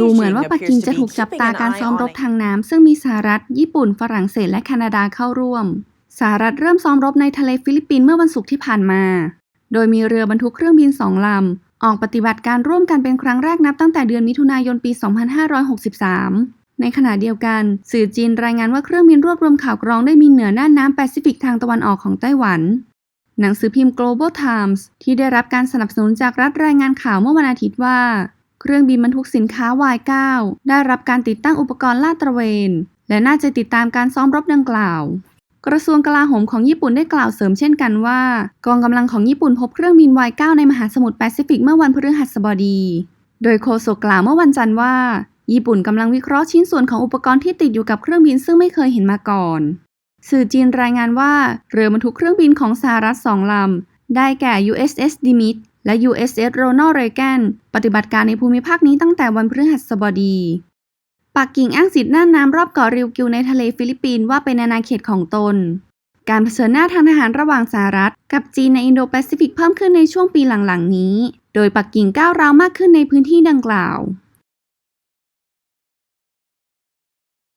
ดูเหมือนว่าปักกิ่งจะถูกจับตาการซ้อมรบทางน้ำซึ่งมีสหรัฐ ญี่ปุ่น ฝรั่งเศสและแคนาดาเข้าร่วม สหรัฐเริ่มซ้อมรบในทะเลฟิลิปปินส์เมื่อวันศุกร์ที่ผ่านมา โดยมีเรือบรรทุกเครื่องบินสองลำ ออกปฏิบัติการร่วมกันเป็นครั้งแรกนับตั้งแต่เดือนมิถุนายนปี 2563 ในขณะเดียวกัน สื่อจีนรายงานว่าเครื่องบินรวบรวมข่าวกรองได้มีเหนือน่านน้ำแปซิฟิกทางตะวันออกของไต้หวันหนังสือพิมพ์ Global Times ที่ได้รับการสนับสนุนจากรัฐรายงานข่าวเมื่อวันอาทิตย์ว่า เครื่องบินบรรทุกสินค้า Y9 ได้รับการติดตั้งอุปกรณ์ลาดตระเวน และน่าจะติดตามการซ้อมรบดังกล่าว กระทรวงกลาโหมของญี่ปุ่นได้กล่าวเสริมเช่นกันว่า กองกำลังของญี่ปุ่นพบเครื่องบิน Y9 ในมหาสมุทรแปซิฟิกเมื่อวันพฤหัสบดี โดยโฆษกกล่าวเมื่อวันจันทร์ว่า ญี่ปุ่นกำลังวิเคราะห์ชิ้นส่วนของอุปกรณ์ที่ติดอยู่กับเครื่องบินซึ่งไม่เคยเห็นมาก่อน สื่อจีนรายงานว่าเรือบรรทุกเครื่องบินของสหรัฐสองลำได้แก่ USS Nimitz และ USS Ronald Reagan ปฏิบัติการในภูมิภาคนี้ตั้งแต่วันพฤหัสบดี ปักกิ่งอ้างสิทธิ์น่าน้ำรอบเกาะริวกิวในทะเลฟิลิปปินส์ว่าเป็นอาณาเขตของตน การเผชิญหน้าทางทหารระหว่างสหรัฐ กับจีนในอินโดแปซิฟิกเพิ่มขึ้นในช่วงปีหลังๆนี้ โดยปักกิ่งก้าวร้าวมากขึ้นในพื้นที่ดังกล่าว